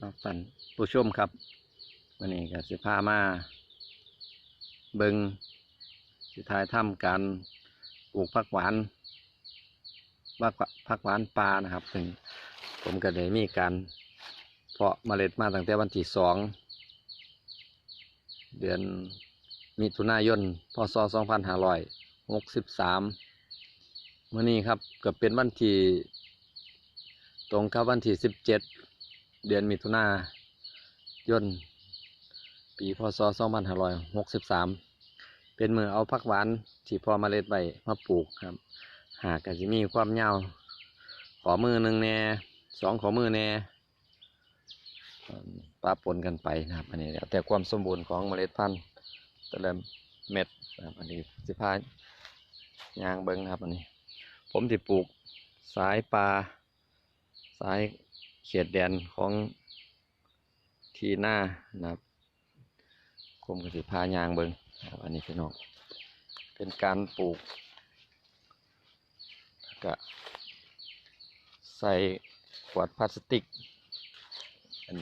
ครับท่านผู้ชมครับวันนี้ก็สิพามาเบิงสิทายถ้ำการปลูกผักหวานว่าผักหวานปลานะครับซึ่งผมก็ได้มีการเพาะเมล็ดมาตั้งแต่วันที่สองเดือนมิถุนายนพศ2563มื่อนี้ครับก็เป็นวันที่ตรงกับวันที่ 17 เดือนมิถุนายน ปีพศ2563 เป็นมือเอาผักหวานที่พอเมาเล็ดไว้มาปลูกครับ หากก็จะมีความยาว ขอมือหนึ่งแน่สองขอมือแน่เอิ่มปะปนกันไปนะครับ อันนี้แต่ความสมบูรณ์ของเมล็ดพันธุ์แต่ละเม็ดนะครับอันนี้สิพายางเบิ้งครับอันนี้ ผมที่ปลูกสายปลาสาย เขตแดนของทีหน้านะครับกรมกสิพายางเบิงครับอันนี้พี่น้องเป็นการปลูกก็ใส่ขวดพลาสติกอัน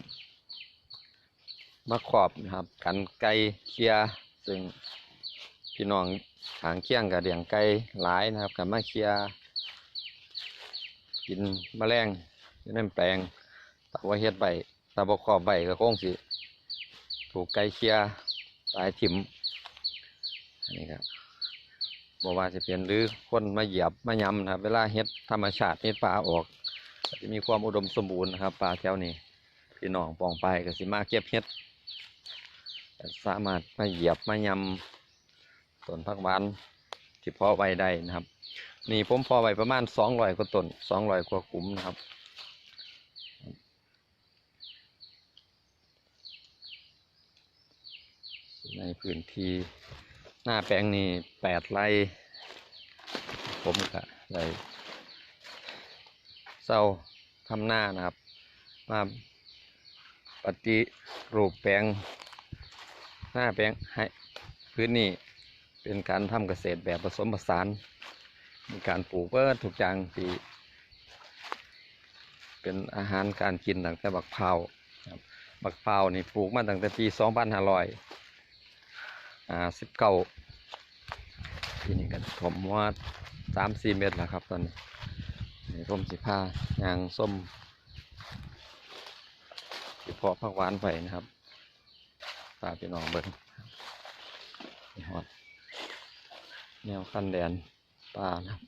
มาขอบนะครับ กันไก่เคียซึ่งพี่น้องหางเคียงกับเดียงไก่หลายนะครับกับมาเคียกินแมลงอยู่ในแปลง ว่าเฮ็ดใบต่บกขอบใบก็คงสิ ถูกไก่เคียร์ตายถิ่มอันนี้ครับบอกว่าจะเป็นหรือคนมาเหยียบมายำนะครับ เวลาเฮ็ดธรรมชาติเฮ็ดปลาออกจะมีความอุดมสมบูรณ์นะครับปลาแถวนี้พี่น้องปองไปก็สิมาเก็บเฮ็ดสามารถมาเหยียบมายำต้นผักหวานที่เพาะไว้ได้นะครับ นี่ผมพอไว้ประมาณสองร้อยกว่าต้นสองร้อยกว่ากลุ่มนะครับ ในพื้นที่หน้าแปลงนี้แปดไร่ผมก็เลยเศร้าทำหน้านะครับ มาปฏิรูปแปลงหน้าแปลงให้พื้นนี้เป็นการทำเกษตรแบบผสมผสาน มีการปลูกเพื่อทุกอย่างที่เป็นอาหารการกินตั้งแต่บักเผาบักเผานี่ปลูกมาตั้งแต่ปี 2500 อ่าสิบเก้าทีนี้กันผมว่าสามสี่เมตรแล้วครับตอนนี้นี่ผมสิผ้ายางส้มสิเพาะผักหวานไปนะครับตาพี่น้องเบิ้งนี่ฮอดแนวขั้นแดนปลานะครับ